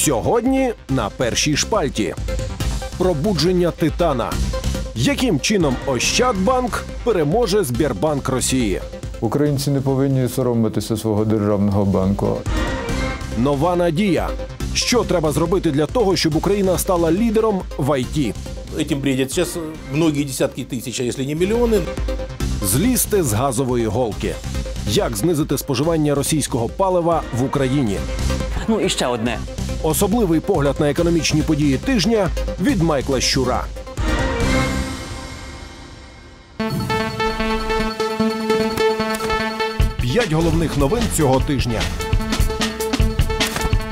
Сьогодні на першій шпальті. Пробудження Титана. Яким чином Ощадбанк переможе Збірбанк Росії? Українці не повинні соромитися свого державного банку. Нова надія. Що треба зробити для того, щоб Україна стала лідером в ІТ? Этим бредят сейчас многие десятки тысяч, а если не миллионы. Злізти з газової голки. Як знизити споживання російського палива в Україні? Ну і ще одне. Особливий погляд на економічні події тижня від Майкла Щура. П'ять головних новин цього тижня.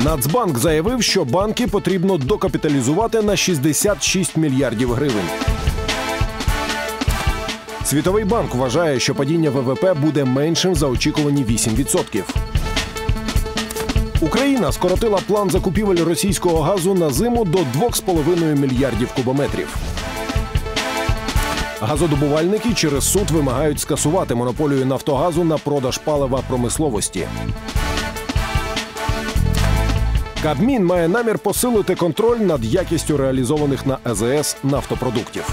Нацбанк заявив, що банки потрібно докапіталізувати на 66 мільярдів гривень. Світовий банк вважає, що падіння ВВП буде меншим за очікувані 8%. Україна скоротила план закупівель російського газу на зиму до 2,5 мільярдів кубометрів. Газодобувальники через суд вимагають скасувати монополію Нафтогазу на продаж палива промисловості. Кабмін має намір посилити контроль над якістю реалізованих на АЗС нафтопродуктів.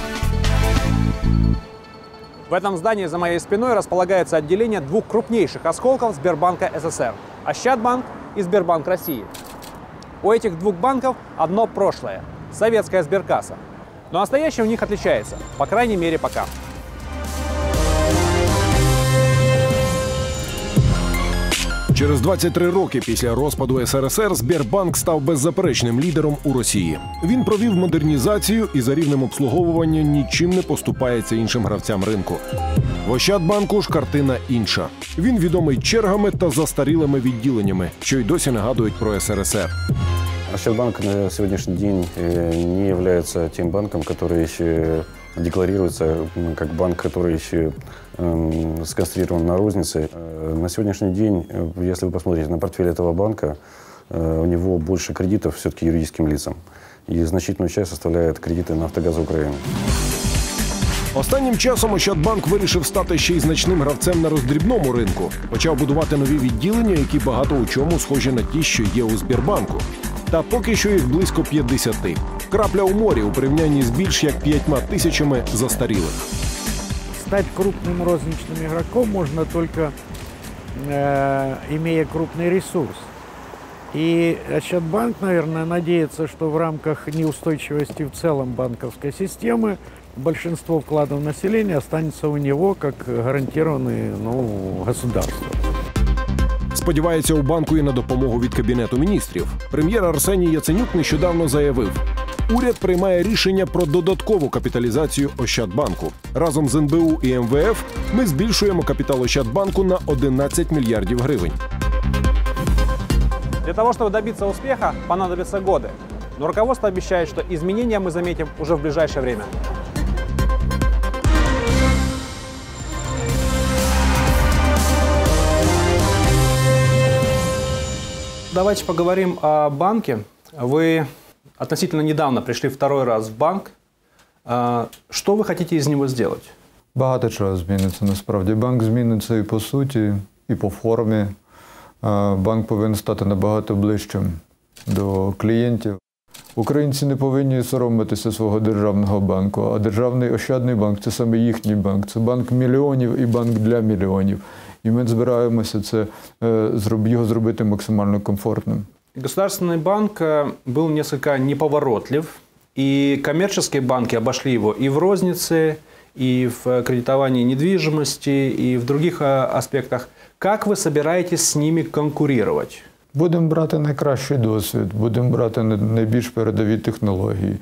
В этом здании за моей спиной располагается отделение двух крупнейших осколков Сбербанка СССР – Ощадбанк и Сбербанк России. У этих двух банков одно прошлое – советская сберкасса. Но настоящее у них отличается, по крайней мере пока. Через 23 роки після розпаду СРСР Сбербанк став беззаперечним лідером у Росії. Він провів модернізацію і за рівнем обслуговування нічим не поступається іншим гравцям ринку. В Ощадбанку ж картина інша. Він відомий чергами та застарілими відділеннями, що й досі нагадують про СРСР. Ощадбанк на сегодняшний день э, не является тем банком, который еще декларируется м, как банк, который еще эм, сконцентрирован на рознице. Э, На сегодняшний день, э, если вы посмотрите на портфель этого банка, э, у него больше кредитов все-таки юридическим лицам. И значительную часть составляет кредиты на «Автогаз Украины». Останнім часом Ощадбанк вирішив стати ще й значним гравцем на роздрібному ринку. Почав будувати нові відділення, які багато у чому схожі на ті, що є у Збірбанку. Та поки що їх близько 50. Крапля у морі у порівнянні з більш як п'ятьма тисячами застарілих. стать крупным розничным игроком можно только э, имея крупный ресурс. И Ощадбанк, наверное, надеется, что в рамках неустойчивости в целом банковской системы большинство вкладов населения останется у него как гарантированные ну, государством. Сподівається у банку і на допомогу від кабінету міністрів. Прем'єр Арсеній Яценюк нещодавно заявив. Уряд приймає рішення про додаткову капіталізацію Ощадбанку. Разом з НБУ і МВФ ми збільшуємо капітал Ощадбанку на 11 мільярдів гривень. Для того, чтобы добиться успеха, понадобятся годы. Но руководство обещает, что изменения мы заметим уже в ближайшее время. Давайте поговорим о банке. Вы относительно недавно пришли второй раз в банк. Что вы хотите из него сделать? Багато чого зміниться насправді. Банк зміниться і по суті, і по формі. Банк повинен стати набагато ближчим до клієнтів. Українці не повинні соромитися свого державного банку, а державний ощадний банк це саме їхній банк. Це банк мільйонів і банк для мільйонів І ми збираємося це е, зроб- його зробити максимально комфортним. Государственный банк э, был несколько неповоротлив, и коммерческие банки обошли его и в рознице, и в э, кредитовании недвижимости, и в других э, аспектах. Как вы собираетесь с ними конкурировать? Будемо брати найкращий досвід, будемо брати най- найбільш передові технології.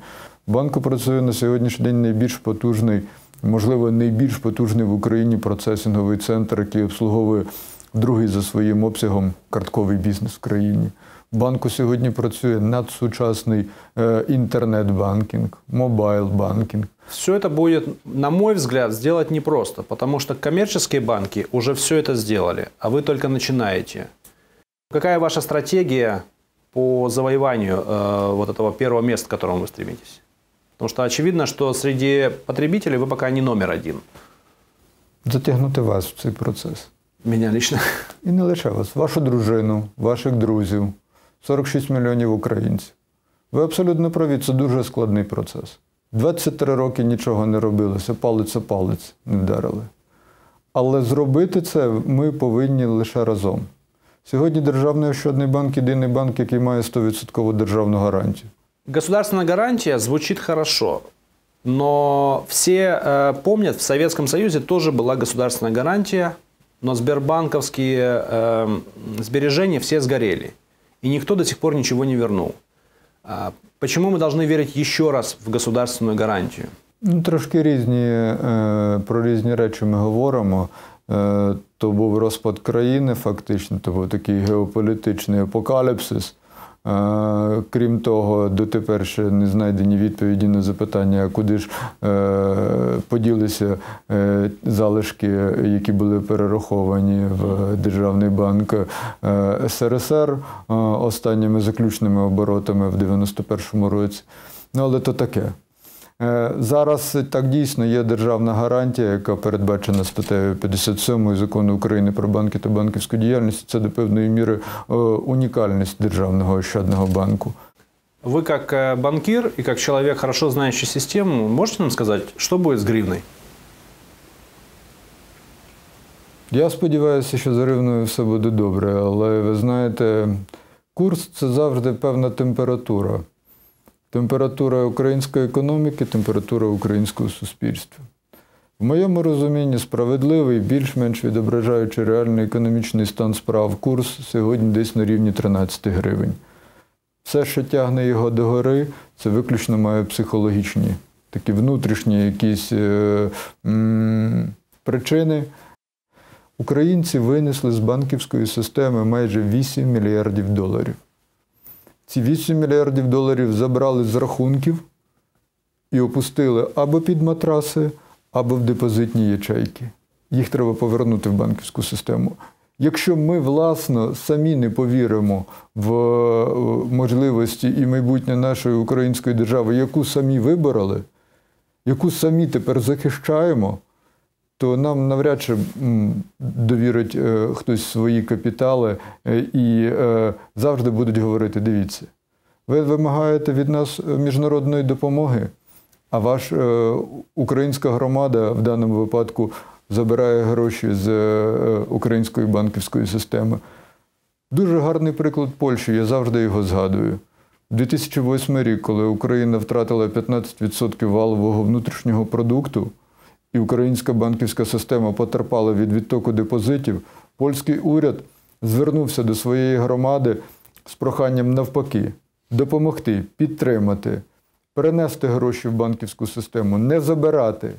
В банку працює на сьогоднішній день найбільш потужний, можливо, найбільш потужний в Україні процесинговий центр, який обслуговує другий за своїм обсягом картковий бізнес в країні. В банку сьогодні працює надсучасний е, інтернет-банкінг, мобайл-банкінг. Все это будет, на мой взгляд, сделать непросто, потому что коммерческие банки уже все это сделали, а вы только начинаете. Какая ваша стратегия по завоеванию э, вот этого первого места, к которому вы стремитесь? Потому что очевидно, что среди потребителей вы пока не номер один. Затягнути вас в цей процес. Меня лично. І не лише вас, вашу дружину, ваших друзів, 46 мільйонів українців. Ви абсолютно праві, це дуже складний процес. 23 роки нічого не робилося, палець о палець не вдарили. Але зробити це ми повинні лише разом. Сьогодні Державний ощадний банк єдиний банк, який має 100% державну гарантію. Государственная гарантия звучит хорошо, но все э, помнят, в Советском Союзе тоже была государственная гарантия, но сбербанковские э, сбережения все сгорели, и никто до сих пор ничего не вернул. А почему мы должны верить еще раз в государственную гарантию? Ну, трошки різні, е, про різні речі ми говоримо. Е, то був розпад країни, фактично, то був такий геополітичний апокаліпсис. Крім того, дотепер ще не знайдені відповіді на запитання, куди ж е, поділися е, залишки, які були перераховані в Державний банк е, СРСР останніми заключними оборотами в 91-му році. Ну, але то таке. Е, Зараз так дійсно є державна гарантія, яка передбачена статтею 57 закону України про банки та банківську діяльність. Це до певної міри е, унікальність державного ощадного банку. Вы как э, банкир и как человек, хорошо знающий систему, можете нам сказать, что будет с гривной? Я сподіваюся, що з гривною все буде добре, але ви знаєте, курс це завжди певна температура. Температура української економіки, температура українського суспільства. В моєму розумінні справедливий, більш-менш відображаючи реальний економічний стан справ, курс сьогодні десь на рівні 13 гривень. Все, що тягне його догори, це виключно має психологічні, такі внутрішні якісь е, м, причини. Українці винесли з банківської системи майже 8 мільярдів доларів. Ці 8 мільярдів доларів забрали з рахунків і опустили або під матраси, або в депозитні ячейки. Їх треба повернути в банківську систему. Якщо ми, власно, самі не повіримо в е, можливості і майбутнє нашої української держави, яку самі вибороли, яку самі тепер захищаємо, то нам навряд чи довірить е, хтось свої капітали е, і е, завжди будуть говорити: дивіться, ви вимагаєте від нас міжнародної допомоги, а ваша е, українська громада в даному випадку забирає гроші з української банківської системи. Дуже гарний приклад Польщі, я завжди його згадую. 2008 рік, коли Україна втратила 15% валового внутрішнього продукту, і українська банківська система потерпала від відтоку депозитів, польський уряд звернувся до своєї громади з проханням навпаки допомогти, підтримати, перенести гроші в банківську систему, не забирати.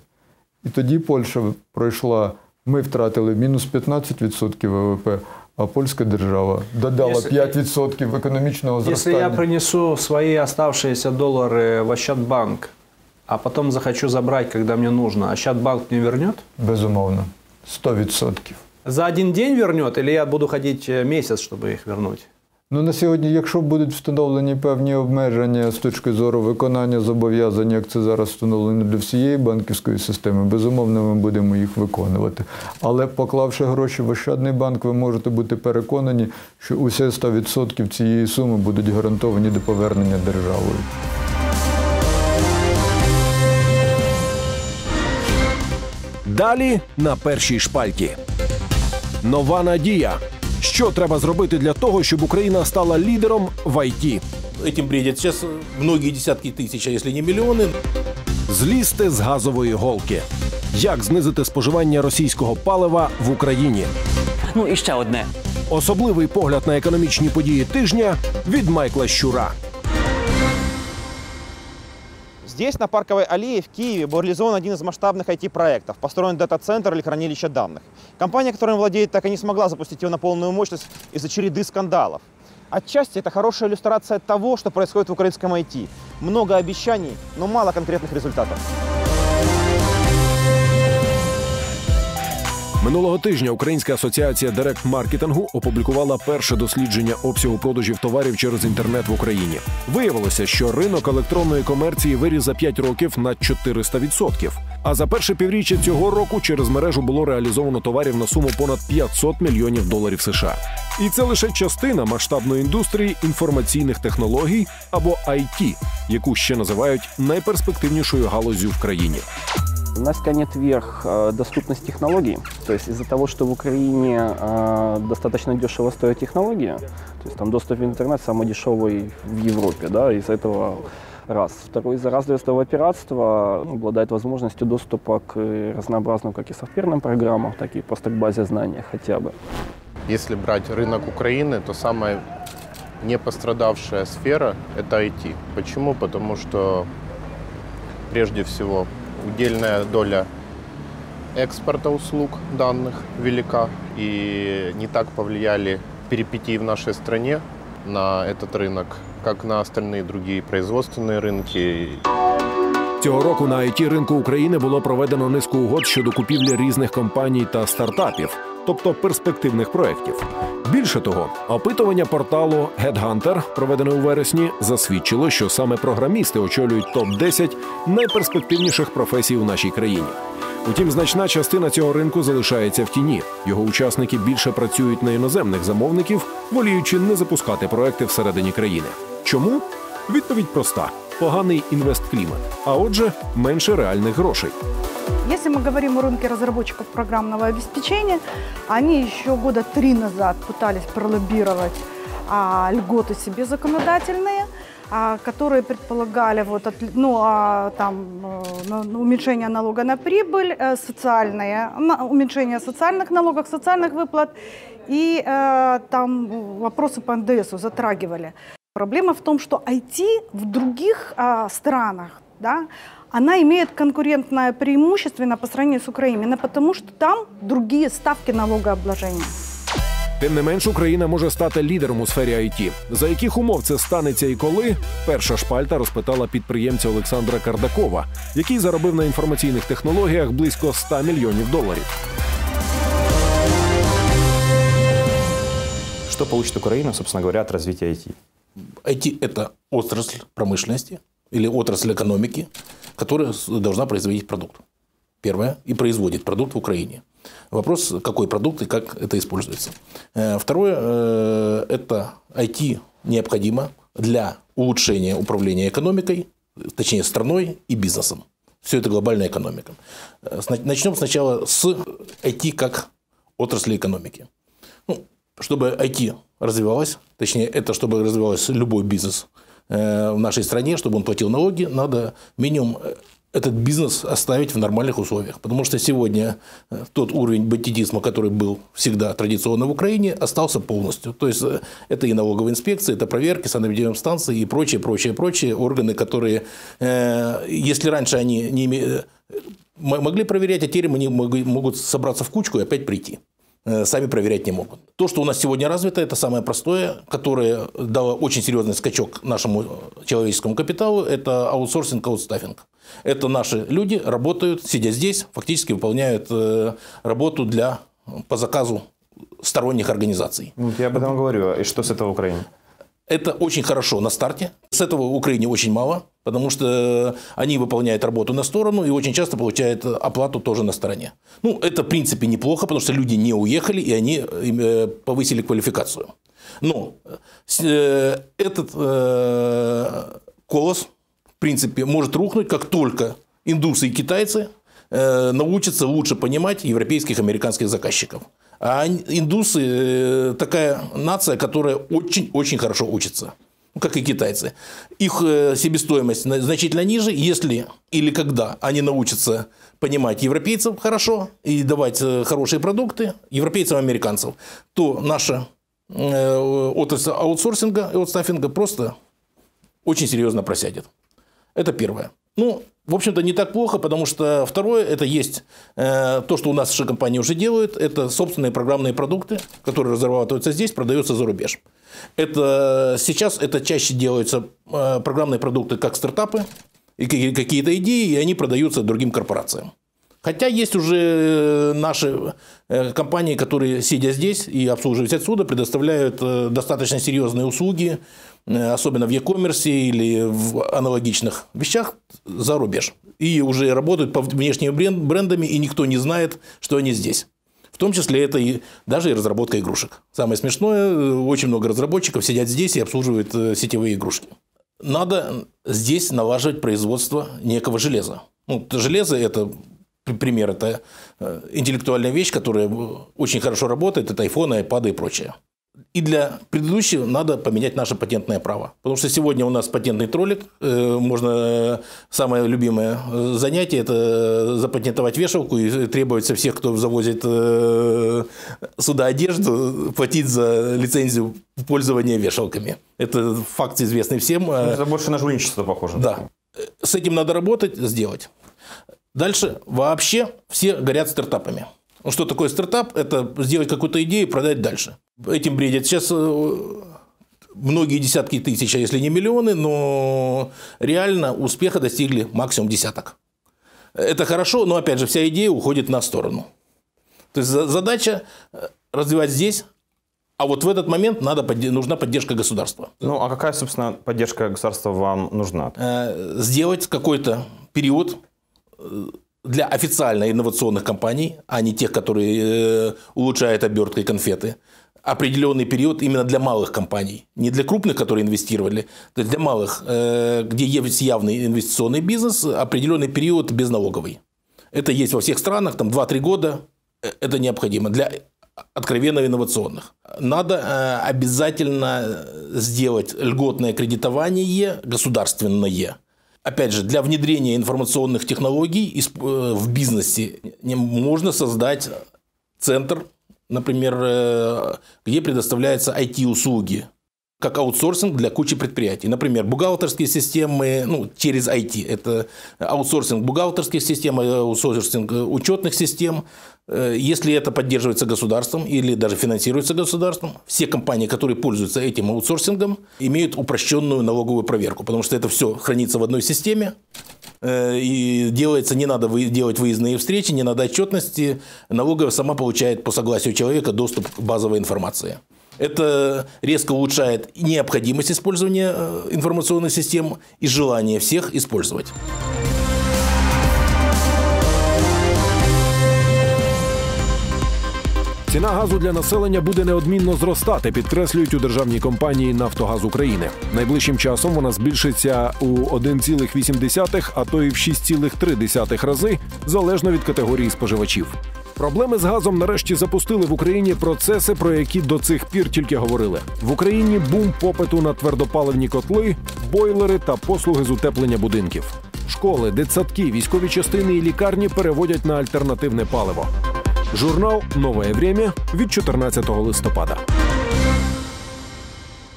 І тоді Польща пройшла, ми втратили мінус 15% ВВП, а польська держава додала Если- 5% економічного Если зростання. я принесу свои оставшиеся доллары в Ощадбанк, а потом захочу забрать, когда мне нужно, Ощадбанк мне вернет? Безумовно, 100%. За один день вернет или я буду ходить э, месяц, чтобы их вернуть? Ну на сьогодні, якщо будуть встановлені певні обмеження з точки зору виконання зобов'язань, як це зараз встановлено для всієї банківської системи, безумовно, ми будемо їх виконувати. Але поклавши гроші в Ощадний банк, ви можете бути переконані, що усі 100% цієї суми будуть гарантовані до повернення державою. Далі на першій шпальті. Нова надія. Що треба зробити для того, щоб Україна стала лідером в ІТ? Этим бредят сейчас многие десятки тысяч, а если не миллионы. Злізти з газової голки. Як знизити споживання російського палива в Україні? Ну і ще одне. Особливий погляд на економічні події тижня від Майкла Щура. Здесь, на Парковой аллее в Киеве, был реализован один из масштабных IT-проектов. Построен дата-центр или хранилище данных. Компания, которая им владеет, так и не смогла запустить его на полную мощность из-за череды скандалов. Отчасти это хорошая иллюстрация того, что происходит в украинском IT. Много обещаний, но мало конкретных результатов. Минулого тижня Українська асоціація директ-маркетингу опублікувала перше дослідження обсягу продажів товарів через інтернет в Україні. Виявилося, що ринок електронної комерції виріс за 5 років на 400%. А за перше півріччя цього року через мережу було реалізовано товарів на суму понад 500 мільйонів доларів США. І це лише частина масштабної індустрії інформаційних технологій або IT, яку ще називають найперспективнішою галуззю в країні. Нас тянет вверх э, доступность технологий. То есть из-за того, что в Украине э, достаточно дешево стоят технологии, то есть там доступ в интернет самый дешевый в Европе, да, из этого раз. Второй, из-за развитого пиратства ну, обладает возможностью доступа к разнообразным как и софтверным программам, так и просто к базе знаний хотя бы. Если брать рынок Украины, то самая не пострадавшая сфера – это IT. Почему? Потому что прежде всего удельная доля экспорта услуг данных велика, и не так повлияли перипетии в нашей стране на этот рынок, как на остальные другие производственные рынки. Цього року на it ринку України було проведено низку угод щодо купівлі різних компаній та стартапів, тобто перспективних проєктів. Більше того, опитування порталу Headhunter, проведене у вересні, засвідчило, що саме програмісти очолюють топ 10 найперспективніших професій у нашій країні. Утім, значна частина цього ринку залишається в тіні. Його учасники більше працюють на іноземних замовників, воліючи не запускати проекти всередині країни. Чому? Відповідь проста: поганий інвестклімат, а отже, менше реальних грошей. Если мы говорим о рынке разработчиков программного обеспечения, они еще года три назад пытались пролоббировать а, льготы себе законодательные, а, которые предполагали вот, от, ну, а, там, э, уменьшение налога на прибыль, э, социальные, на, уменьшение социальных налогов, социальных выплат и э, там вопросы по НДСу затрагивали. Проблема в том, что IT в других а, странах, да, она имеет конкурентное преимущество по сравнению с Украиной, именно потому что там другие ставки налогообложения. Тим не менш, Україна може стати лідером у сфері IT. За яких умов це станеться і коли? Перша шпальта розпитала підприємця Олександра Кардакова, який заробив на інформаційних технологіях близько 100 мільйонів доларів. Что получит Украина, собственно говоря, от развития IT? IT – это отрасль промышленности или отрасль экономики, которая должна производить продукт. Первое. И производит продукт в Украине. Вопрос, какой продукт и как это используется. Э, второе. Э, это IT необходимо для улучшения управления экономикой, точнее страной и бизнесом. Все это глобальная экономика. Э, начнем сначала с IT как отрасли экономики. Ну, чтобы IT развивалось, точнее, это чтобы развивался любой бизнес в нашей стране, чтобы он платил налоги, надо минимум этот бизнес оставить в нормальных условиях. Потому что сегодня тот уровень бандитизма, который был всегда традиционно в Украине, остался полностью. То есть это и налоговая инспекция, это проверки, санэпидемстанции и прочие, прочие, прочие органы, которые, если раньше они не могли проверять, а теперь они могут собраться в кучку и опять прийти сами проверять не могут. То, что у нас сегодня развито, это самое простое, которое дало очень серьезный скачок нашему человеческому капиталу, это аутсорсинг, аутстаффинг. Это наши люди работают, сидя здесь, фактически выполняют работу для, по заказу сторонних организаций. Ну, я об этом говорю. И что с этого в Украине? Это очень хорошо на старте. С этого в Украине очень мало, потому что они выполняют работу на сторону и очень часто получают оплату тоже на стороне. Ну, это в принципе неплохо, потому что люди не уехали и они повысили квалификацию. Но этот колос, в принципе, может рухнуть, как только индусы и китайцы научатся лучше понимать европейских, американских заказчиков. А индусы такая нация, которая очень-очень хорошо учится. Ну, как и китайцы. Их себестоимость значительно ниже, если или когда они научатся понимать европейцев хорошо и давать хорошие продукты, европейцам и американцам, то наша отрасль аутсорсинга и аутстаффинга просто очень серьезно просядет. Это первое. Ну, в общем-то, не так плохо, потому что второе, это есть э, то, что у нас наши компании уже делают, это собственные программные продукты, которые разрабатываются здесь, продаются за рубеж. Это сейчас это чаще делаются э, программные продукты как стартапы, и какие-то идеи, и они продаются другим корпорациям. Хотя есть уже э, наши э, компании, которые, сидя здесь и обслуживаясь отсюда, предоставляют э, достаточно серьезные услуги, особенно в e-commerce или в аналогичных вещах за рубеж. И уже работают по внешними брендами, и никто не знает, что они здесь. В том числе это и даже и разработка игрушек. Самое смешное, очень много разработчиков сидят здесь и обслуживают сетевые игрушки. Надо здесь налаживать производство некого железа. Ну, железо – это пример, это э, интеллектуальная вещь, которая очень хорошо работает, это iPhone, iPad и прочее. И для предыдущего надо поменять наше патентное право. Потому что сегодня у нас патентный троллик. Э, можно самое любимое занятие – это запатентовать вешалку и требовать со всех, кто завозит э, сюда одежду, платить за лицензию пользования вешалками. Это факт известный всем. Это больше на жульничество похоже. Да. С этим надо работать, сделать. Дальше вообще все горят стартапами. Ну, что такое стартап? Это сделать какую-то идею и продать дальше. Этим бредят сейчас э, многие десятки тысяч, а если не миллионы, но реально успеха достигли максимум десяток. Это хорошо, но опять же вся идея уходит на сторону. То есть задача э, развивать здесь, а вот в этот момент надо, нужна поддержка государства. Ну, а какая, собственно, поддержка государства вам нужна? Э, сделать какой-то период для официально инновационных компаний, а не тех, которые улучшают обертки конфеты, определенный период именно для малых компаний. Не для крупных, которые инвестировали, а для малых, э, где есть явный инвестиционный бизнес, определенный период безналоговый. Это есть во всех странах, там 2-3 года, э, это необходимо для откровенно инновационных. Надо обязательно сделать льготное кредитование государственное – опять же, для внедрения информационных технологий э, в бизнесе можно создать центр, например, э, где предоставляются IT-услуги, как аутсорсинг для кучи предприятий. Например, бухгалтерские системы ну, через IT. Это аутсорсинг бухгалтерских систем, аутсорсинг учетных систем. Э, если это поддерживается государством или даже финансируется государством, все компании, которые пользуются этим аутсорсингом, имеют упрощенную налоговую проверку, потому что это все хранится в одной системе, э, и делается, не надо делать выездные встречи, не надо отчетности. Налоговая сама получает по согласию человека доступ к базовой информации. Это резко улучшает необходимость использования э, информационных систем и желание всех использовать. Ціна газу для населення буде неодмінно зростати, підкреслюють у державній компанії Нафтогаз України. Найближчим часом вона збільшиться у 1,8, а то і в 6,3 рази залежно від категорії споживачів. Проблеми з газом нарешті запустили в Україні процеси, про які до цих пір тільки говорили. В Україні бум попиту на твердопаливні котли, бойлери та послуги з утеплення будинків. Школи, дитсадки, військові частини і лікарні переводять на альтернативне паливо. Журнал Новое время від 14 листопада.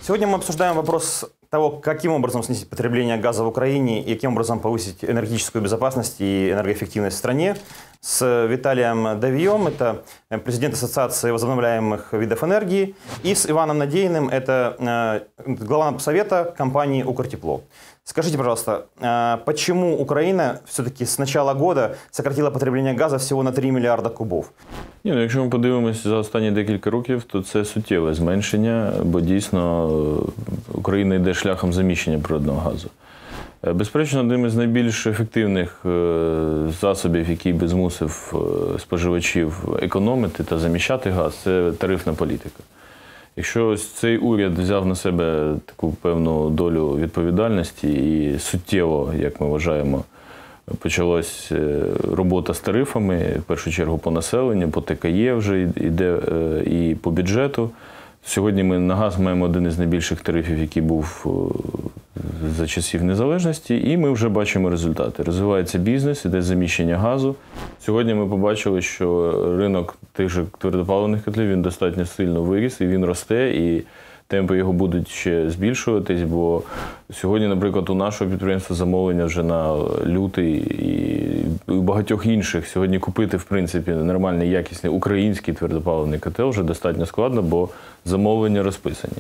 Сегодня мы обсуждаем вопрос того, каким образом снизить потребление газа в Украине и каким образом повысить энергетическую безопасность и энергоэффективность в стране с Виталием Давием, это президент Ассоциации возобновляемых видов энергии, и с Иваном Надеиным, это э, глава совета компании «Укртепло». Скажите, пожалуйста, э, почему Украина все-таки с начала года сократила потребление газа всього на 3 мільярда кубов? Ні, ну, Якщо ми подивимося за останні декілька років, то це суттєве зменшення, бо дійсно е, Україна йде шляхом заміщення природного газу. Е, безперечно, одним із найбільш ефективних е, засобів, який би змусив споживачів економити та заміщати газ, це тарифна політика. Якщо ось цей уряд взяв на себе таку певну долю відповідальності і суттєво, як ми вважаємо, почалась е, робота з тарифами, в першу чергу по населенню, по ТКЄ вже йде е, і по бюджету. Сьогодні ми на газ маємо один із найбільших тарифів, який був е, за часів незалежності, і ми вже бачимо результати. Розвивається бізнес, іде заміщення газу. Сьогодні ми побачили, що ринок тих же твердопаливних котлів він достатньо сильно виріс і він росте. І темпи його будуть ще збільшуватись, бо сьогодні, наприклад, у нашого підприємства замовлення вже на лютий і у багатьох інших сьогодні купити в принципі нормальний якісний український твердопаливний котел вже достатньо складно, бо замовлення розписані.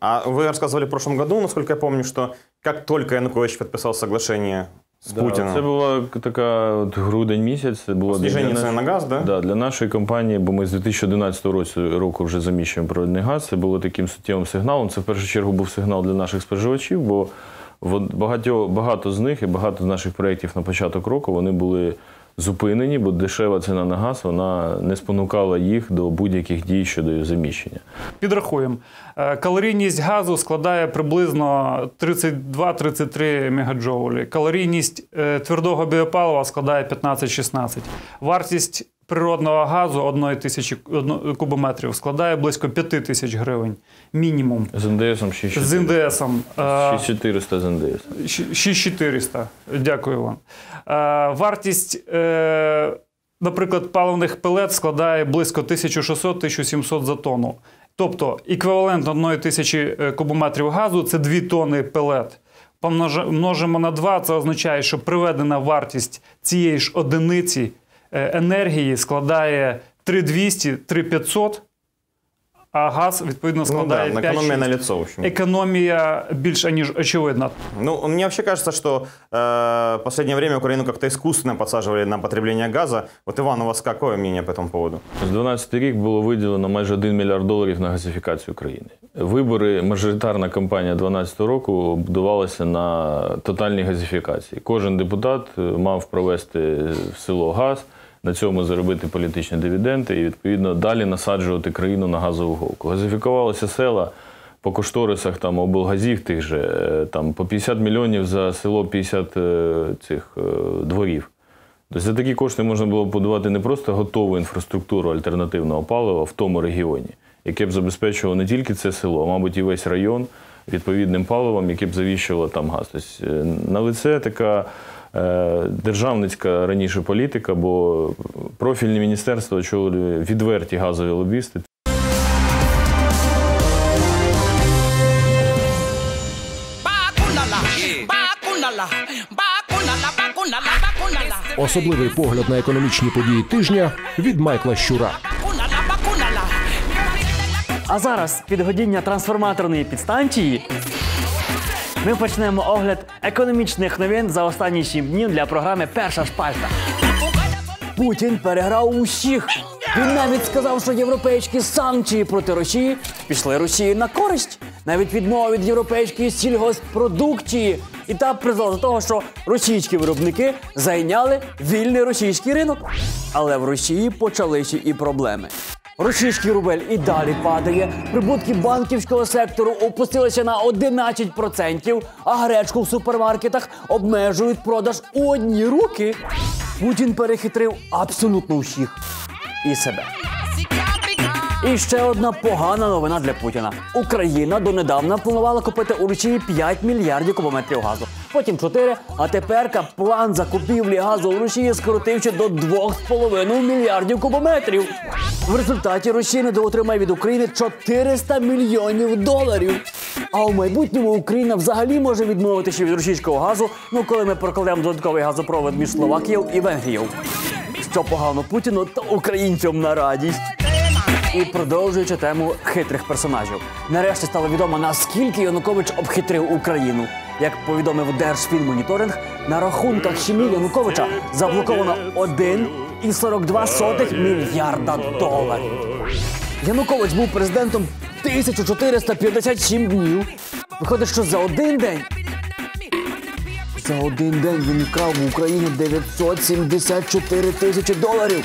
А вы рассказывали в прошлом году, насколько я помню, что как только Янукович подписал соглашение з да, Путіна. Це була така от грудень місяць. Це було для, ціни на газ, да? Да, для нашої компанії, бо ми з 2011 року вже заміщуємо природний газ. Це було таким суттєвим сигналом. Це в першу чергу був сигнал для наших споживачів, бо багато, багато з них і багато з наших проєктів на початок року вони були зупинені, бо дешева ціна на газ вона не спонукала їх до будь-яких дій щодо заміщення. Підрахуємо. Е, калорійність газу складає приблизно 32-33 мегаджоулі. Калорійність е, твердого біопалива складає 15-16. Вартість природного газу 1 тисячі кубометрів складає близько 5 тисяч гривень. Мінімум. З НДСом 6400. З НДСом. 6400 з НДС. 6400. Дякую вам. Вартість, е, наприклад, паливних пелет складає близько 1600-1700 за тонну. Тобто еквівалент одної тисячі е, кубометрів газу це 2 тонни пелет. Помножимо на 2, це означає, що приведена вартість цієї ж одиниці е, енергії складає 3200, 3500 а газ, відповідно, складає ну, да, 5 Економія на лицо, в общем. Экономия більш ніж очевидна. Ну, мне вообще кажется, что э, в последнее время Украину как-то искусственно подсаживали на потребление газа. Вот, Иван, у вас какое мнение по этому поводу? З 12 рік було виділено майже 1 мільярд доларів на газифікацію країни. Вибори, мажоритарна кампанія 12 року будувалася на тотальній газифікації. Кожен депутат мав провести в село газ – на цьому заробити політичні дивіденди і відповідно далі насаджувати країну на газову голку. Газифікувалися села по кошторисах там облгазів тих же е, там по 50 мільйонів за село 50 е, цих е, дворів. Тобто за такі кошти можна було будувати не просто готову інфраструктуру альтернативного палива в тому регіоні, яке б забезпечувало не тільки це село, а мабуть, і весь район відповідним паливом, яке б завіщувало там газ. Тобто на лице така. Е, державницька раніше політика, бо профільні міністерства очолює відверті газові лобісти. Особливий погляд на економічні події тижня від Майкла Щура. А зараз підгодіння трансформаторної підстанції ми почнемо огляд економічних новин за останні сім днів для програми Перша шпальта. Путін переграв усіх. Він навіть сказав, що європейські санкції проти Росії пішли Росії на користь, навіть відмова від європейської сільгоспродукції. І так призвело до того, що російські виробники зайняли вільний російський ринок. Але в Росії почалися і проблеми. Російський рубель і далі падає. Прибутки банківського сектору опустилися на 11%, а гречку в супермаркетах обмежують продаж у одні руки. Путін перехитрив абсолютно усіх і себе. І ще одна погана новина для Путіна. Україна донедавна планувала купити у Росії 5 мільярдів кубометрів газу. Потім 4, а тепер план закупівлі газу у Росії скоротився до 2,5 мільярдів кубометрів. В результаті Росія недоотримає від України 400 мільйонів доларів. А у майбутньому Україна взагалі може відмовитися від російського газу, ну коли ми прокладемо додатковий газопровод між Словакією і Венгрією. Що погано Путіну та українцям на радість. І продовжуючи тему хитрих персонажів, нарешті стало відомо наскільки Янукович обхитрив Україну. Як повідомив Держфінмоніторинг, на рахунках сім'ї Януковича заблоковано 1,42 мільярда доларів. Янукович був президентом 1457 днів. Виходить, що за один день. За один день він вкрав в Україні 974 тисячі доларів.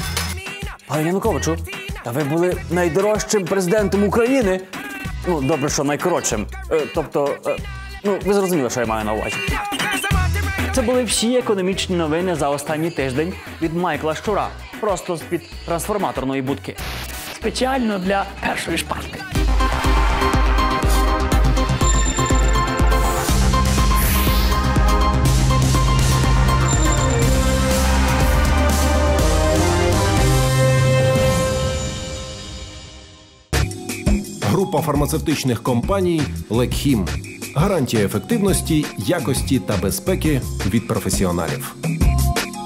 Але Януковичу, та ви були найдорожчим президентом України. Ну, добре, що найкоротшим. Е, тобто, е, ну, ви зрозуміли, що я маю на увазі. Це були всі економічні новини за останній тиждень від Майкла Щура. Просто з-під трансформаторної будки. Спеціально для першої шпальти. Група фармацевтичних компаній Лекхім. Гарантія ефективності, якості та безпеки від професіоналів.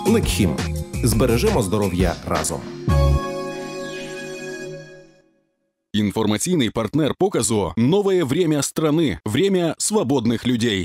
Лекхім. Збережемо здоров'я разом. Информационный партнер показу «Новое время страны. Время свободных людей».